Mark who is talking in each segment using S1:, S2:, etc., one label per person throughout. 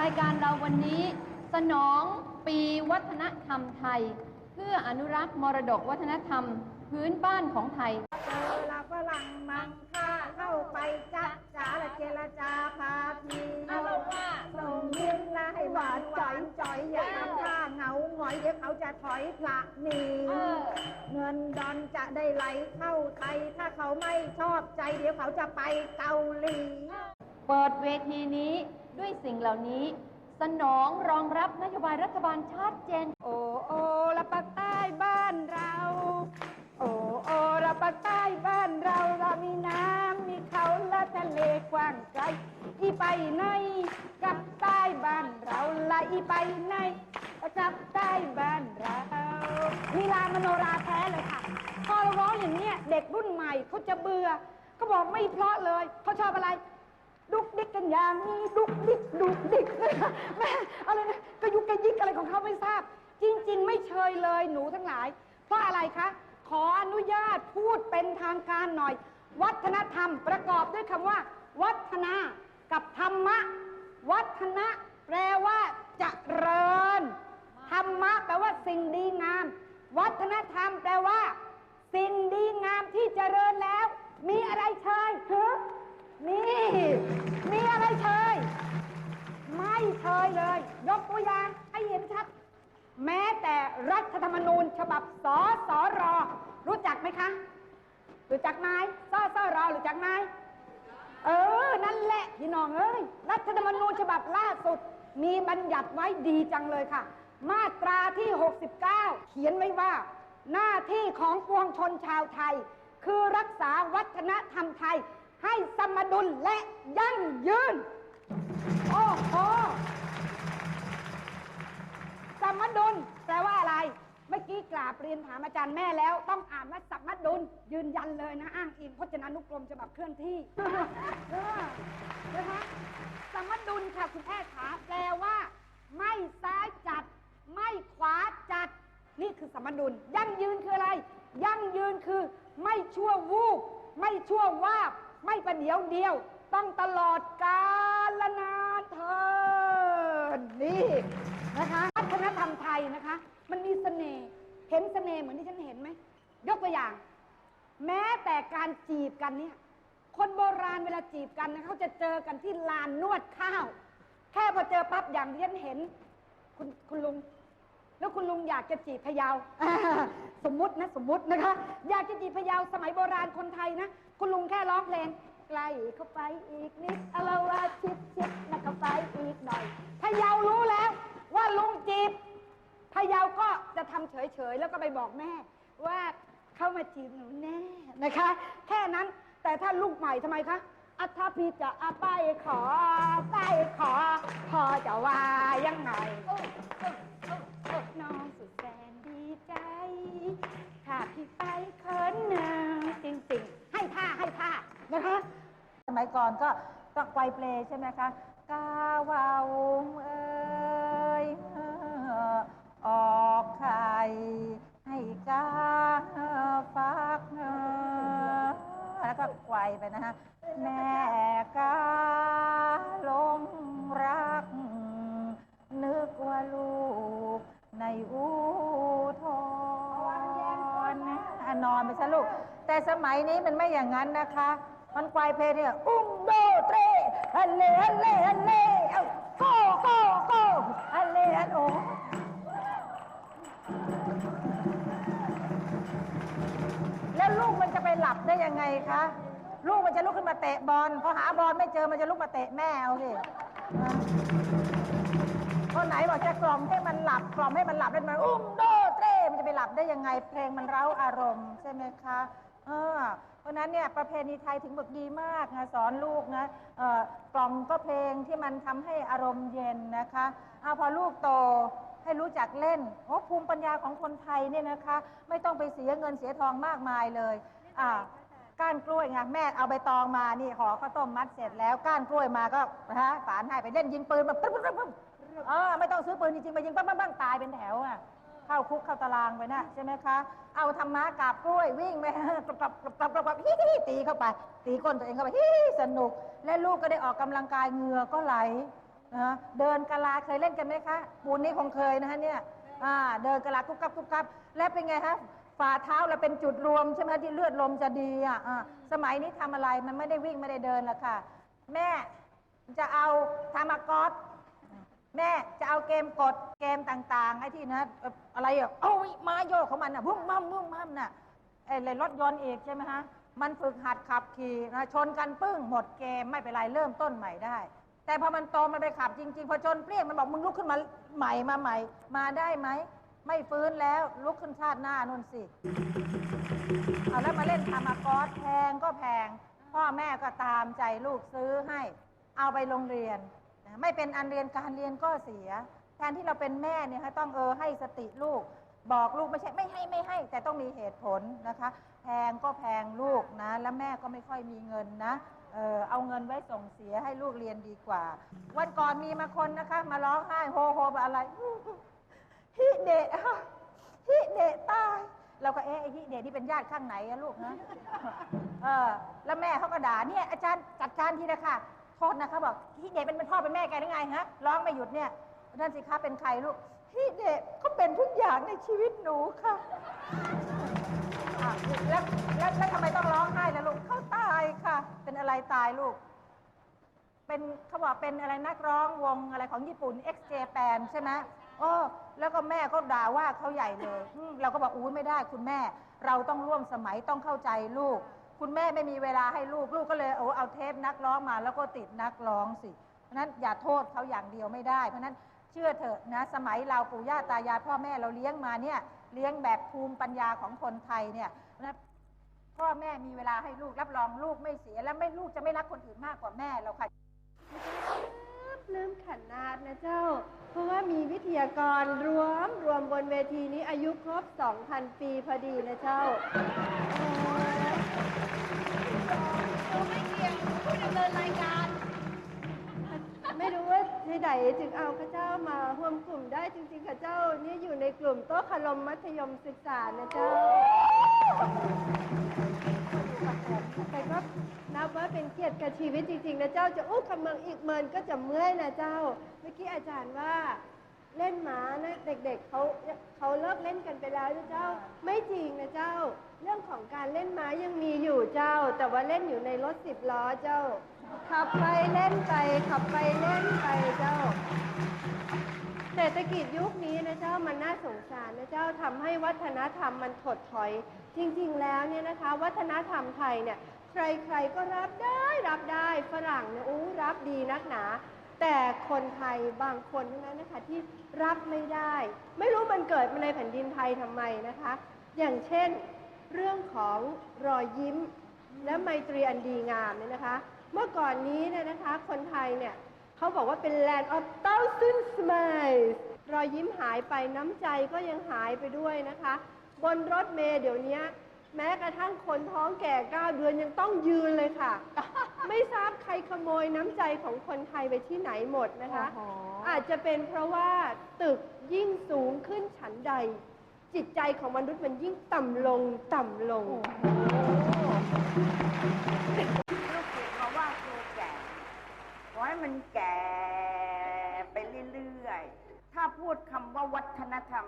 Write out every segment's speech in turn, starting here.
S1: รายการเราวันนี้ สนองปีวัฒนธรรมไทย เพื่ออนุรักษ์มรดกวัฒนธรรม พื้นบ้านของไทย
S2: เจอละฝรั่งมังค่าเข้าไปจ๊ะจ๋าละเจรจาพาที
S1: เอาว่า
S2: ส่งยิ้มละให้หวานจ่อยจ่อยอย่าทำท่าเหงาหงอยเดี๋ยวเขาจะถอยพละหนี
S1: เออ
S2: เงินดอนจะได้ไหลเข้าไทยถ้าเขาไม่ชอบใจ เดี๋ยวเขาจะไปเกาหลี
S1: เปิดเวทีนี้ด้วยสิ่งเหล่านี้ สนองรองรับนโยบายรัฐบาลชัดเจน
S2: โอ้โอ้ละปากใต้บ้านเรา โอ้โอ้ละปากใต้บ้านเราเรามีน้ำมีเขาและทะเลกว้างไกลอีไปไหนกับใต้บ้านเราละอีไปไหนกับใต้บ้านเรานีลามโนราแท้เลยค่ะ พอเราร้องอย่างเนี้ยเด็กรุ่นใหม่เขาจะเบื่อเขาบอกไม่เพราะเลยเขาชอบอะไร ดุกดิกกันอย่างนี้ดุกดิกดุกดิกแม่อะไรนะกระยุกกระยิกอะไรของเขาไม่ทราบ จริง ๆ ไม่เชยเลยหนูทั้งหลาย เพราะอะไรคะ ขออนุญาตพูดเป็นทางการหน่อย วัฒนธรรมประกอบด้วยคำว่า วัฒนากับธรรมะ วัฒนะแปลว่าเจริญ ธรรมะแปลว่าสิ่งดีงาม วัฒนธรรมแปลว่า สิ่งดีงามที่เจริญแล้ว มีอะไรเชยฮะ นี่มีอะไรเชย ไม่เชยเลย ยกตัวอย่างให้เห็นชัด แม้แต่รัฐธรรมนูญฉบับสอสอรอ รู้จักไหมคะ รู้จักไหมสอสอรอรู้จักไหมเออ นั่นแหละพี่น้องเอ้ย รัฐธรรมนูญฉบับล่าสุด มีบัญญัติไว้ดีจังเลยค่ะ มาตราที่ 69 เขียนไว้ว่า หน้าที่ของปวงชนชาวไทย คือรักษาวัฒนธรรมไทย ให้สมดุลและยั่งยืน โอ้โห สมดุลแปลว่าอะไร เมื่อกี้กราบเรียนถามอาจารย์แม่แล้ว ต้องอ่านว่าสมดุล ยืนยันเลยนะอ้างอิงพจนานุกรมฉบับเคลื่อนที่เออนะคะสมดุลค่ะคุณแม่ขาแปลว่า ไม่ซ้ายจัด ไม่ขวาจัด นี่คือสมดุล ยั่งยืนคืออะไร ยั่งยืนคือ ไม่ชั่ววูบไม่ชั่ววาบ ไม่ประเดี๋ยวเดียว ต้องตลอดกาลนานเทินนี่นะคะวัฒนธรรมไทยนะคะ มันมีเสน่ห์เห็นเสน่ห์เหมือนที่ฉันเห็นไหมยกตัวอย่าง แม้แต่การจีบกันเนี่ย คนโบราณเวลาจีบกันนะเขาจะเจอกันที่ลานนวดข้าว แค่พอเจอปั๊บอย่างที่ฉันเห็น คุณคุณลุงแล้วคุณลุงอยากจะจีบพยาอ่าสมมตินะสมมตินะคะ อยากจะจีบพยาวสมัยโบราณคนไทยนะ คุณลุงแค่ร้องเพลงใกล้เข้าไปอีกนิดอลาวาชิดชิดนะเข้าไปอีกหน่อยพะเยารู้แล้วว่าลุงจีบพะเยาก็จะทำเฉยๆ แล้วก็ไปบอกแม่ ว่าเข้ามาจีบหนูแน่นะคะ แค่นั้นแต่ถ้าลูกใหม่ทำไมคะอัธพีจะอาไปขอไปขอ พอจะว่ายังไง น้องสุดแสนดีใจถ้าพี่ไปเขินนางจริงๆ นะคะ
S3: สมัยก่อนก็ก็ไกวเปลใช่ไหมคะกาวาวงเอ้ยออกไข่ให้กาฟักเออแล้วก็ไกวไปนะฮะแม่กาลงรัก นึกว่าลูกในอูทอนนอนไปซะลูก แต่สมัยนี้มันไม่อย่างนั้นนะคะ มันควายเพลเนี่ยอุ้มโดเตรฮัลเล่ฮัลเล่ฮัลเลเอาโกโกโกฮัลเล่ฮัลโอแล้วลูกมันจะไปหลับได้ยังไงคะ ลูกมันจะลุกขึ้นมาเตะบอลพอหาบอลไม่เจอมันจะลุกมาเตะแม่เอาสินะคนไหนบอกจะกล่อมให้มันหลับกล่อมให้มันหลับแล้มันอุ้มโดเตรมันจะไปหลับได้ยังไง เพลงมันเร้าอารมณ์ใช่ไหมคะ เออ ราะนั้นเนี่ยประเพณีไทยถึงบอกดีมากนะสอนลูกนะกล่อมก็เพลงที่มันทำให้อารมณ์เย็นนะคะเอาพอลูกโตให้รู้จักเล่นโอ้ภูมิปัญญาของคนไทยเนี่ยนะคะ ไม่ต้องไปเสียเงินเสียทองมากมายเลยอ่าก้านกล้วยไงแม่เอาใบตองมานี่ห่อข้าวต้มมัดเสร็จแล้วก้านกล้วยมาก็ฮะฝานให้ไปเล่นยิงปืนแบบปึ๊บปึ๊บปึ๊บเออไม่ต้องซื้อปืนจริงๆไปยิงปั้งปั้งปั้งตายเป็นแถวอะ เข้าคุกเข้าตารางไปนะใช่ไหมคะ เอาธรรมะกาบกล้วยวิ่งไปกลับกลับกลับกลับฮิฮิตีเข้าไป ตีก้นตัวเองเข้าไปฮิสนุก และลูกก็ได้ออกกำลังกายเหงื่อก็ไหลนะเดินกะลาเคยเล่นกันไหมคะ ปูนนี่คงเคยนะฮะเนี่ยเดินกะลากุบกับกุบกับแล้วเป็นไงฮะฝ่าเท้าเราเป็นจุดรวมใช่ไหมที่เลือดลมจะดีอะสมัยนี้ทำอะไรมันไม่ได้วิ่งไม่ได้เดินละค่ะ แม่จะเอาทามากอส แม่จะเอาเกมกดเกมต่างๆไอ้ที่นะเอ่ออะไรอะโอ้ยมาโยกของมันอะบุ้มมั่มบุ้มมั่มน่ะไอ้เลยรถยนต์อีกใช่ไหมฮะมันฝึกหัดขับขี่นะชนกันปึ้งหมดเกมไม่เป็นไรเริ่มต้นใหม่ได้ แต่พอมันโตมันไปขับจริงๆพอชนเปรี้ยงมันบอกมึงลุกขึ้นมาใหม่มาใหม่ มาได้ไหมไม่ฟื้นแล้วลุกขึ้นชาติหน้านู่นสิ เอาแล้วมาเล่นทามากอสแพงก็แพง พ่อแม่ก็ตามใจลูกซื้อให้ เอาไปโรงเรียน นะไม่เป็นอันเรียนการเรียนก็เสีย แทนที่เราเป็นแม่เนี่ยค่ะต้องเออให้สติลูก บอกลูกไม่ใช่ไม่ให้ไม่ให้ แต่ต้องมีเหตุผลนะคะ แพงก็แพงลูกนะ แล้วแม่ก็ไม่ค่อยมีเงินนะเออเอาเงินไว้ส่งเสียให้ลูกเรียนดีกว่า วันก่อนมีมาคนนะคะ มาร้องไห้โฮโฮอะไรฮิเดะค่ะฮิเดะตายเราก็เอ๊ะไอ้ฮิเดะนี่เป็นญาติข้างไหนอะลูกนะเออแล้วแม่เขาก็ด่าเนี่ยอาจารย์จัดการทีนะคะ โทษนะคะบอกฮิเดะเป็นเป็นพ่อเป็นแม่แกได้ไงฮะร้องไม่หยุดเนี่ยนั่นสิคะเป็นใครลูกฮิเดะเขาเป็นทุกอย่างในชีวิตหนูค่ะอะแล้วแล้วแล้วทำไมต้องร้องไห้ล่ะลูกเขาตายค่ะ เป็นอะไรตายลูก เป็นเขาบอกเป็นอะไรนักร้องวงอะไรของญี่ปุ่น X Japan ใช่ไหมโอ้แล้วก็แม่ก็ด่าว่าเขาใหญ่เลยอืมเราก็บอกอู้ไม่ได้คุณแม่ เราต้องร่วมสมัยต้องเข้าใจลูก คุณแม่ไม่มีเวลาให้ลูกลูกก็เลยโอ้เอาเทปนักร้องมาแล้วก็ติดนักร้องสิเพราะนั้นอย่าโทษเขาอย่างเดียวไม่ได้ เพราะนั้นเชื่อเถอะนะสมัยเราปู่ย่าตายายพ่อแม่เราเลี้ยงมาเนี่ยเลี้ยงแบบภูมิปัญญาของคนไทยเนี่ยเพราะนั้นพ่อแม่มีเวลาให้ลูกรับรองลูกไม่เสีย และไม่ลูกจะไม่รักคนอื่นมากกว่าแม่เราค่ะ
S1: ลืมขันนาดนะเจ้า เพราะว่ามีวิทยากรรวมรวมบนเวทีนี้อายุครบ 2,000 ปีพอดีนะเจ้า
S4: เนินรายการ
S1: ไม่รู้ว่าที่ไหนถึงเอาข้าเจ้ามาร่วมกลุ่มได้จริงๆข้าเจ้านี่อยู่ในกลุ่มโต๊ะคารมมัธยมศึกษานะเจ้าแต่ก็นับว่าเป็นเกียรติกับชีวิตจริงๆนะเจ้าจะอู้คำเมืองอีกเมินก็จะเมื่อยนะเจ้า เมื่อกี้อาจารย์ว่าเล่นหมานะเด็กๆเขาเขาเลิกเล่นกันไปแล้วนะเจ้า ไม่จริงนะเจ้า เรื่องของการเล่นม้ายังมีอยู่เจ้า แต่ว่าเล่นอยู่ในรถสิบล้อเจ้า ขับไปเล่นไป ขับไปเล่นไปเจ้า เศรษฐกิจยุคนี้นะเจ้ามันน่าสงสารนะเจ้าทำให้วัฒนธรรมมันถดถอย จริง ๆ แล้วเนี่ยนะคะ วัฒนธรรมไทยเนี่ยใคร ๆก็รับได้รับได้ฝรั่งเนี่ยอู้รับดีนักหนาแต่คนไทยบางคนเท่านั้นนะคะที่รับไม่ได้ ไม่รู้มันเกิดมาในแผ่นดินไทยทำไมนะคะ อย่างเช่น เรื่องของรอยยิ้ม และไมตรีอันดีงามเนี่ยนะคะ เมื่อก่อนนี้เนี่ยนะคะ คนไทยเนี่ยเขาบอกว่าเป็น land of thousand smiles รอยยิ้มหายไปน้ำใจก็ยังหายไปด้วยนะคะ บนรถเมล์เดี๋ยวนี้แม้กระทั่งคนท้องแก่9เดือนยังต้องยืนเลยค่ะ ไม่ทราบใครขโมยน้ำใจของคนไทยไปที่ไหนหมดนะคะ
S3: โอ้โห
S1: อาจจะเป็นเพราะว่าตึกยิ่งสูงขึ้นฉันใด จิตใจของมนุษย์มันยิ่งต่ำลงต่ำลง
S5: ลูกศิษย์มาว่าครูแก่ขอให้มันแก่ไปเรื่อยๆ ถ้าพูดคำว่าวัฒนธรรม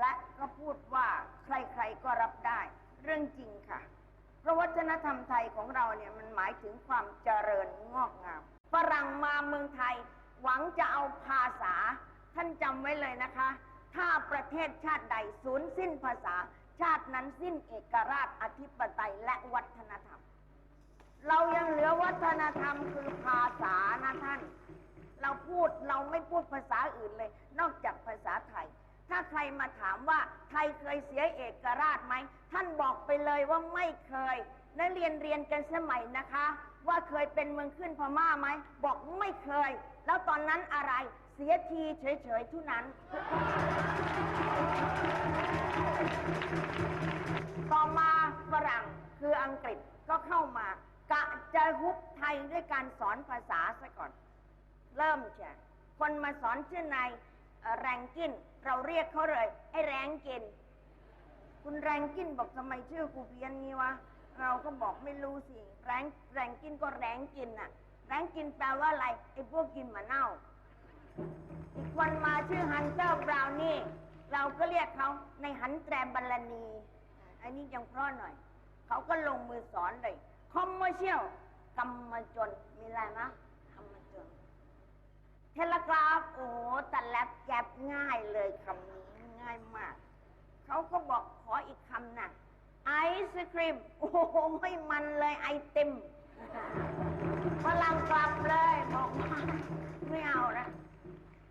S5: และก็พูดว่าใครๆก็รับได้ เรื่องจริงค่ะ เพราะวัฒนธรรมไทยของเราเนี่ยมันหมายถึงความเจริญงอกงามฝรั่งมาเมืองไทย หวังจะเอาภาษา ท่านจำไว้เลยนะคะ ถ้าประเทศชาติใดสูญสิ้นภาษา ชาตินั้นสิ้นเอกราชอธิปไตยและวัฒนธรรม เรายังเหลือวัฒนธรรมคือภาษานะท่าน เราพูดเราไม่พูดภาษาอื่นเลย นอกจากภาษาไทย ถ้าใครมาถามว่าไทยเคยเสียเอกราชไหม ท่านบอกไปเลยว่าไม่เคยนักเรียนเรียนกันสมัยนะคะ ว่าเคยเป็นเมืองขึ้นพม่าไหมบอกไม่เคย แล้วตอนนั้นอะไร สียทีเฉยๆเท่านั้น ต่อมาฝรั่งคืออังกฤษก็เข้ามากะจะฮุบไทยด้วยการสอนภาษาซะก่อน เริ่มเชียคนมาสอนชื่อนายแรงกิน เราเรียกเขาเลยไอ้แรงกิน คุณแรงกินบอกทำไมชื่อกูเพี้ยนนี้วะ เราก็บอกไม่รู้สิ แรงแรงกินก็แรงกินน่ะ แรงกินแปลว่าอะไรไอ้พวกกินมาเน่า อีกคนมาชื่อฮันเตอร์บราวนี่ เราก็เรียกเขาในหันแตรบรรณีอันนี้ยังเพราะหน่อย เขาก็ลงมือสอนเลย คอมเมอร์เชียลกรรมจน มีอะไรมะกรรมจน เทเลกราฟ โอ้โหแต่แลบแกบง่ายเลยคำนี้ง่ายมาก เขาก็บอกขออีกคำน่ะไอศครีม โอ้โหไม่มันเลยไอติมฝรั่งกลับเลย บอกว่าไม่เอานะ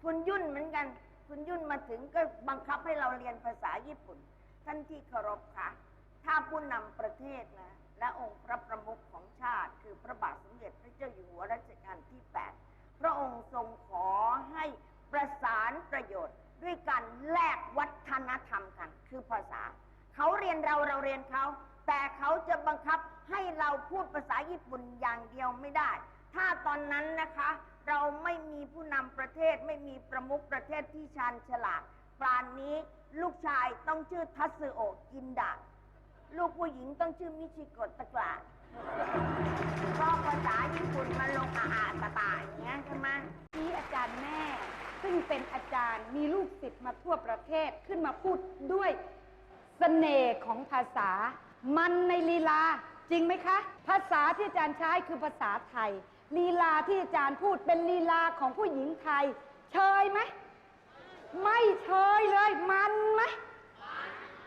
S5: คุณยุ่นเหมือนกัน คุณยุ่นมาถึงก็บังคับให้เราเรียนภาษาญี่ปุ่น ท่านที่เคารพค่ะ ถ้าผู้นำประเทศนะ และองค์พระประมุขของชาติ คือพระบาทสมเด็จพระเจ้าอยู่หัวรัชกาลที่ 8 พระองค์ทรงขอให้ประสานประโยชน์ ด้วยการแลกวัฒนธรรมกัน คือภาษา เขาเรียนเราเราเรียนเขา แต่เขาจะบังคับให้เราพูดภาษาญี่ปุ่นอย่างเดียวไม่ได้ ถ้าตอนนั้นนะคะ เราไม่มีผู้นำประเทศไม่มีประมุขประเทศที่ชาญฉลาดปรานนี้ลูกชายต้องชื่อทัตสึโอะกินดะลูกผู้หญิงต้องชื่อมิชิโกะตะกลาเพราะภาษาญี่ปุ่นมันลงอาอาตะตาอย่างเงี้ยใช่ไหม
S2: ที่อาจารย์แม่ ซึ่งเป็นอาจารย์มีลูกศิษย์มาทั่วประเทศขึ้นมาพูดด้วยเสน่ห์ของภาษา มันในลีลาจริงไหมคะ ภาษาที่อาจารย์ใช้คือภาษาไทย ลีลาที่อาจารย์พูดเป็นลีลาของผู้หญิงไทย เชยไหม ไม่เชยเลย มันไหม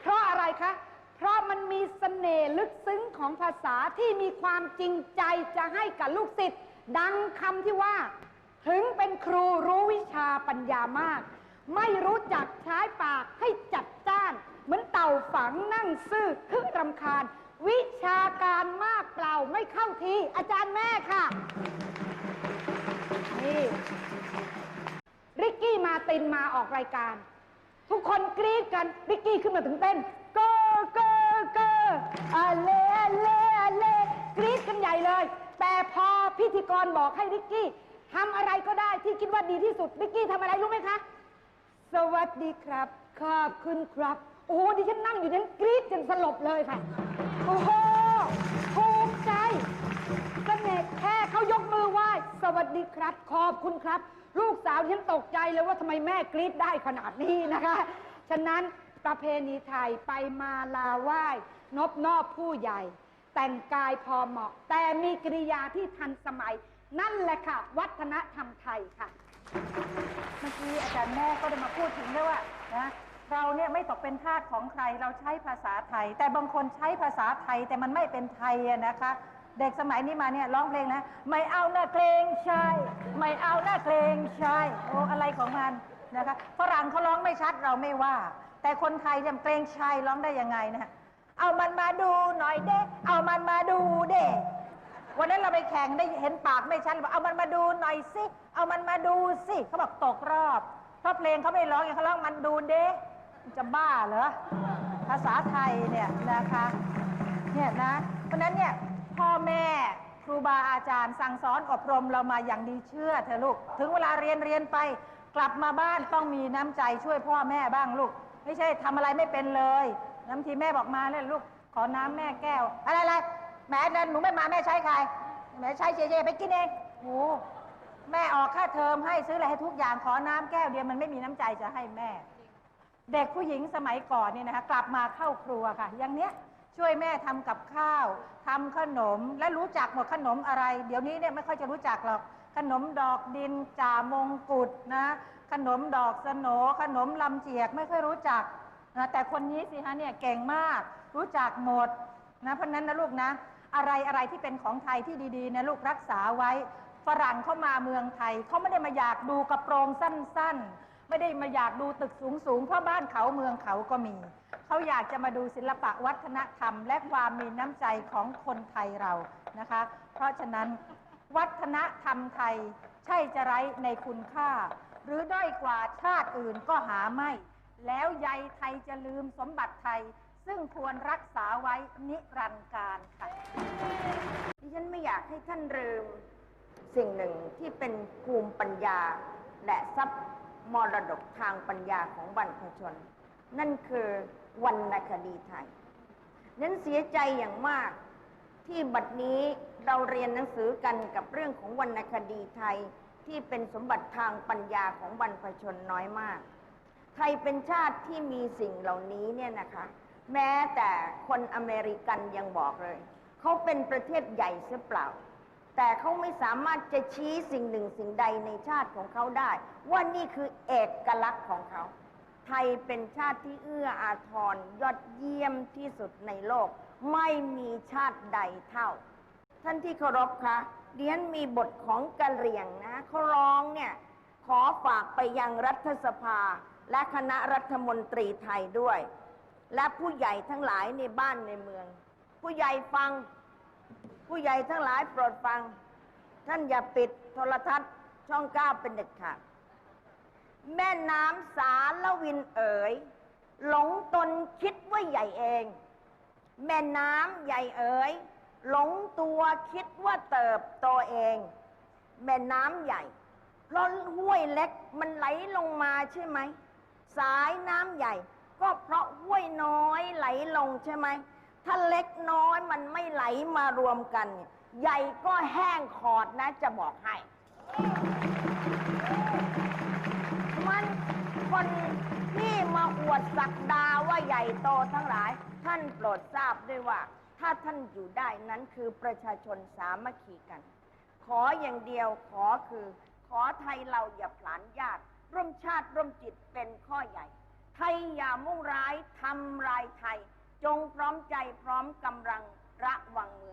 S2: เพราะอะไรคะ เพราะมันมีเสน่ห์ลึกซึ้งของภาษาที่มีความจริงใจจะให้กับลูกศิษย์ดังคำที่ว่า ถึงเป็นครูรู้วิชาปัญญามาก ไม่รู้จักใช้ปากให้จัดจ้าน เหมือนเต่าฝังนั่งซื่อคือรำคาญ วิชาการมากเปล่าไม่เข้าทีอาจารย์แม่ค่ะ นี่ ริกกี้มาตินมาออกรายการ ทุกคนกรี๊ดกัน ริกกี้ขึ้นมาถึงเต้นโกโกโกอาเลอาเลอาเลกรี๊ดกันใหญ่เลย แต่พอพิธีกรบอกให้ริกกี้ทำอะไรก็ได้ที่คิดว่าดีที่สุดริกกี้ทำอะไรรู้ไหมคะ สวัสดีครับ ขอบคุณครับ โอ้โหดิฉันนั่งอยู่นั้นกรี๊ดจนสลบเลยค่ะ โอ้โหภูมิใจเสน่ห์แค่เขายกมือไหว้สวัสดีครับ ขอบคุณครับ ลูกสาวฉันตกใจเลยว่าทำไมแม่กรี๊ดได้ขนาดนี้นะคะ ฉะนั้นประเพณีไทยไปมาลาไหว้นบนอบผู้ใหญ่ แต่งกายพอเหมาะ แต่มีกริยาที่ทันสมัย นั่นแหละค่ะ วัฒนธรรมไทยค่ะ
S3: เมื่อกี้อาจารย์แม่ก็ได้มาพูดถึงด้วยว่านะ เราเนี่ยไม่ตกเป็นทาสของใครเราใช้ภาษาไทย แต่บางคนใช้ภาษาไทยแต่มันไม่เป็นไทยอะนะคะ เด็กสมัยนี้มาเนี่ยร้องเพลงนะไม่เอาหน้าเกรงชายไม่เอาหน้าเกรงชายโอ้อะไรของมันนะคะฝรั่งเขาร้องไม่ชัดเราไม่ว่า แต่คนไทยเนี่ยเกรงชายร้องได้ยังไงนะเอามันมาดูหน่อยเด้ เอามันมาดูเด้วันนั้นเราไปแข่งได้เห็นปากไม่ชัดบอกเอามันมาดูหน่อยสิ เอามันมาดูสิเขาบอกตกรอบ เพราะเพลงเขาไม่ร้องอย่างเขาร้องมันดูเด้ จะบ้าเหรอ ภาษาไทยเนี่ยนะคะ เนี่ยนะ เพราะนั้นเนี่ยพ่อแม่ครูบาอาจารย์สั่งสอนอบรมเรามาอย่างดีเชื่อเถอลูก ถึงเวลาเรียนเรียนไปกลับมาบ้านต้องมีน้ำใจช่วยพ่อแม่บ้างลูก ไม่ใช่ทำอะไรไม่เป็นเลย น้ำทีแม่บอกมาเนี่ยลูกขอน้ำแม่แก้ว อะไรอะไรแม่นั่นหนูไม่มาแม่ใช้ใครแม่ใช้เจเจไปกินเองโอ้แม่ออกค่าเทอมให้ซื้ออะไรให้ทุกอย่างขอน้ำแก้วเดียวมันไม่มีน้ำใจจะให้แม่ เด็กผู้หญิงสมัยก่อนเนี่ยนะคะกลับมาเข้าครัวค่ะ อย่างเนี้ยช่วยแม่ทำกับข้าวทำขนมและรู้จักหมดขนมอะไร เดี๋ยวนี้เนี่ยไม่ค่อยจะรู้จักหรอก ขนมดอกดินจ่ามงกุฎนะขนมดอกสนขนมลำเจียกไม่ค่อยรู้จักนะแต่คนนี้สิฮะเนี่ยเก่งมาก รู้จักหมดนะเพราะฉะนั้นนะลูกนะ อะไรอะไรที่เป็นของไทยที่ดีๆนะลูกรักษาไว้ฝรั่งเข้ามาเมืองไทยเขาไม่ได้มาอยากดูกระโปรงสั้นๆ ไม่ได้มาอยากดูตึกสูงๆเพราะบ้านเขาเมืองเขาก็มี เขาอยากจะมาดูศิลปะวัฒนธรรม และความมีน้ำใจของคนไทยเรานะคะ เพราะฉะนั้นวัฒนธรรมไทยใช่จะไร้ในคุณค่า หรือด้อยกว่าชาติอื่นก็หาไม่ แล้วใยไทยจะลืมสมบัติไทย ซึ่งควรรักษาไว้นิรันดร์การค่ะ
S5: ดิฉันไม่อยากให้ท่านลืม สิ่งหนึ่งที่เป็นภูมิปัญญาและทรัพย์ มรดกทางปัญญาของบรรพชน นั่นคือวรรณคดีไทย นั้นเสียใจอย่างมากที่บัดนี้เราเรียนหนังสือกันกับเรื่องของวรรณคดีไทยที่เป็นสมบัติทางปัญญาของบรรพชนน้อยมาก ไทยเป็นชาติที่มีสิ่งเหล่านี้เนี่ยนะคะ แม้แต่คนอเมริกันยังบอกเลย เขาเป็นประเทศใหญ่เสียเปล่า แต่เขาไม่สามารถจะชี้สิ่งหนึ่งสิ่งใดในชาติของเขาได้ ว่านี่คือเอกลักษณ์ของเขา ไทยเป็นชาติที่เอื้ออาทรยอดเยี่ยมที่สุดในโลก ไม่มีชาติใดเท่า ท่านที่เคารพคะเดียนมีบทของกะเหรี่ยงนะเขาร้องเนี่ยขอฝากไปยังรัฐสภา และคณะรัฐมนตรีไทยด้วย และผู้ใหญ่ทั้งหลายในบ้านในเมือง ผู้ใหญ่ฟัง ผู้ใหญ่ทั้งหลายโปรดฟัง ท่านอย่าปิดโทรทัศน์ช่องเก้าเป็นเด็ดขาดแม่น้ำสารวินเอ๋ย หลงตนคิดว่าใหญ่เอง แม่น้ำใหญ่เอ๋ย หลงตัวคิดว่าเติบโตเอง แม่น้ำใหญ่เพราะห้วยเล็กมันไหลลงมาใช่ไหม สายน้ำใหญ่ ก็เพราะห้วยน้อยไหลลงใช่ไหม ถ้าเล็กน้อยมันไม่ไหลมารวมกันเนี่ยใหญ่ก็แห้งขอดนะจะบอกให้ มันคนที่มาอวดศักดาว่าใหญ่โตทั้งหลาย ท่านโปรดทราบด้วยว่า ถ้าท่านอยู่ได้นั้นคือประชาชนสามัคคีกัน ขออย่างเดียวขอคือ ขอไทยเราอย่าผลานญาติ ร่วมชาติร่วมจิตเป็นข้อใหญ่ ไทยอย่ามุ่งร้ายทำลายไทย จงพร้อมใจพร้อมกำลังระวังเมือง